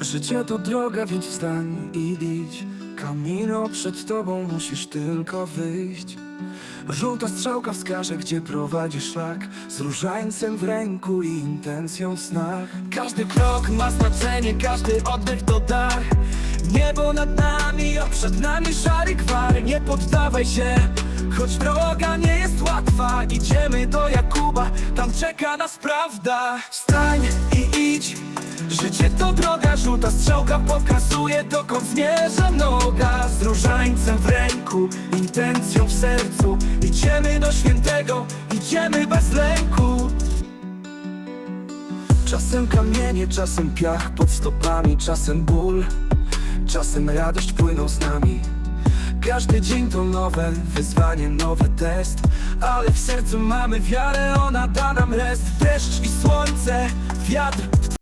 Życie to droga, więc wstań i idź. Kamino przed tobą musisz tylko wyjść. Żółta strzałka wskaże, gdzie prowadzi szlak. Z różańcem w ręku i intencją w snach. Każdy krok ma znaczenie, każdy oddech to dar. Niebo nad nami, a przed nami szary gwar Nie poddawaj się, choć droga nie jest łatwa. Idziemy do Jakuba, tam czeka nas prawda. Wstań i idź Życie to droga, żółta strzałka pokazuje dokąd zmierza noga. Z różańcem w ręku, intencją w sercu. Idziemy do świętego, idziemy bez lęku. Czasem kamienie, czasem piach pod stopami Czasem ból, czasem radość płyną z nami. Każdy dzień to nowe wyzwanie, nowy test. Ale w sercu mamy wiarę, ona da nam rest. Deszcz i słońce, wiatr